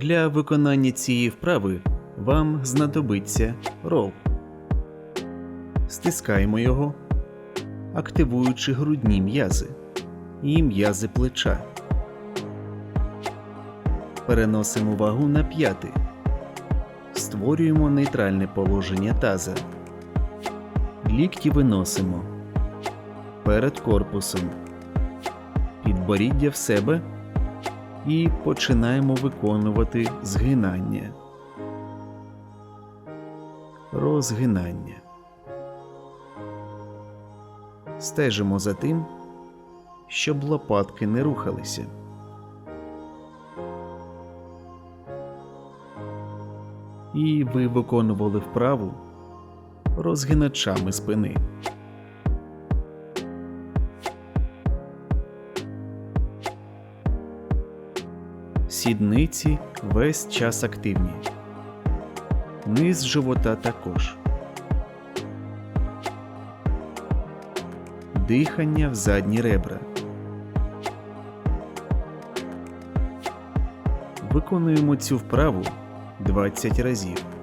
Для виконання цієї вправи вам знадобиться рол. Стискаємо його, активуючи грудні м'язи і м'язи плеча. Переносимо вагу на п'яти. Створюємо нейтральне положення таза. Лікті виносимо перед корпусом. Підборіддя в себе і починаємо виконувати згинання. Розгинання. Стежимо за тим, щоб лопатки не рухалися. І ви виконували вправу розгиначами спини. Сідниці весь час активні. Низ живота також. Дихання в задні ребра. Виконуємо цю вправу 20 разів.